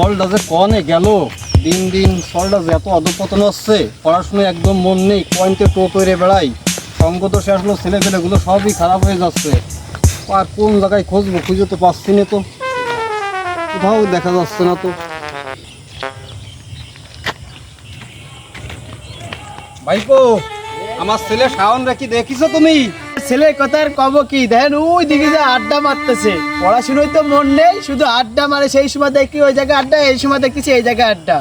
সলটা যে কনে গেল। দিন দিন সলটা যে এত অধপতন হচ্ছে পড়াশোনায় একদম মন নেই, পয়েন্টে টো তৈরি বেড়াই। সঙ্গ তো শেষ হলো ছেলে পেলেগুলো সবই খারাপ হয়ে যাচ্ছে। আর কোন জায়গায় খুঁজবো খুঁজে তো পাচ্ছি না তো। কোথাও দেখা যাচ্ছে না তো। ভাইপো, আমার ছেলে শাওন রে কি দেখিছো তুমি? ছেলে কথার কব কি? দেখেন, ওই দিকে যে আড্ডা মারতেছে। পড়াশুনোয় তো মন নেই, শুধু আড্ডা মারে, সেই সময় দেখি ওই জায়গায় আড্ডা, এই সময় দেখতেছি এই জায়গায় আড্ডা।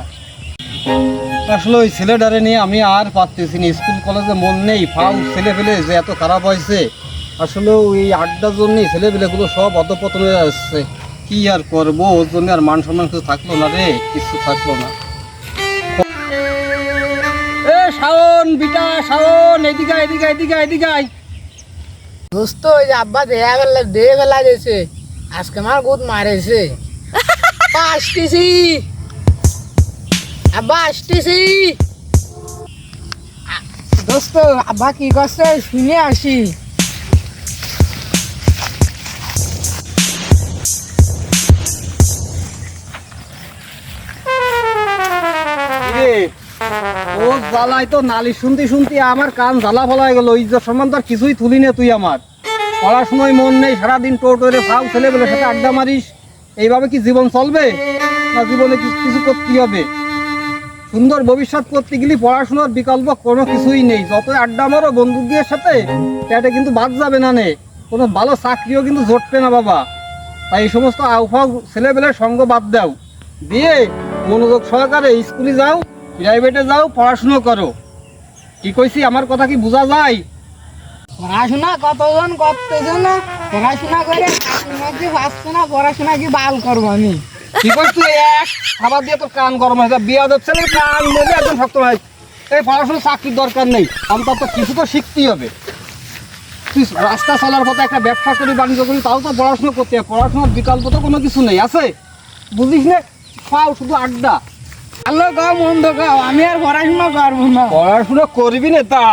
আসলে ওই ছেলেটারে নিয়ে আমি আর পারতেছি না, স্কুল, কলেজে মন নেই, ফাউ ছেলে ফেলে যে এত খারাপ হয়েছে। আসলে ওই আড্ডার জন্যই ছেলে পেলেগুলো সব অধপতন হয়ে আসছে কি আর করব? ওর জন্য আর মান সম্মান কিছু থাকল না রে, কিছু থাকল না। এ শাওন, বিটা শাওন, এদিকে এদিকে এদিকে এদিকে। দোস্ত, ওই যে আব্বা দেয়া বেলা দিয়ে বেলা দিয়েছে আজকে আমার গুদ মারেছে। আসতেছি। আব্বা, আসতেছি। দোস্ত, আব্বা কি করছে? শুনে আসি। ও জ্বালাই তো নালি শুনতে শুনতে আমার কান জ্বালা ফলা গেল। ইজ্জত সম্মান কিছুই তুলি না তুই আমার। মন নেই, সারাদিন টোর করে ফাউ ছেলে বলে সাথে আড্ডা মারিস। এইভাবে কি জীবন চলবে? না জীবনে কিছু করতে হবে? সুন্দর ভবিষ্যৎ করতে গেলে পড়াশোনার বিকল্প কোনো কিছুই নেই। যত আড্ডা মারো বন্ধুদের সাথে এটা কিন্তু বাদ যাবে না নে। কোনো ভালো চাকরিও কিন্তু জটবে না বাবা। তাই এই সমস্ত আউফাউ ছেলেবেলের সঙ্গ বাদ দাও। দিয়ে মনোযোগ সহকারে স্কুলে যাও। প্রাইভেটে যাও, পড়াশুনো করো। কি কইছি, আমার কথা কি বোঝা যায়? পড়াশোনা কতজন করতেছে না? পড়াশোনা করে না? পড়াশোনা কি বাল করব আমি? কি করছি? এক খাবার দিয়ে তোর কান গরম হয়ে বিয়া হচ্ছে না কান মেলে একদম শক্ত হয় এই পড়াশোনা চাকরির দরকার নেই। অন্তত কিছু তো শিখতেই হবে। তুই রাস্তা চলার পথে একটা ব্যবসা করি, বাণিজ্য করি, তাও তো পড়াশোনা করতে হবে। পড়াশোনার বিকল্প তো কোনো কিছু নেই, আছে? বুঝিস না? পাও শুধু আড্ডা। ভালো গাও মন্দ গাও আমি আর পড়াশোনা করব না। পড়াশোনা করবি না তা?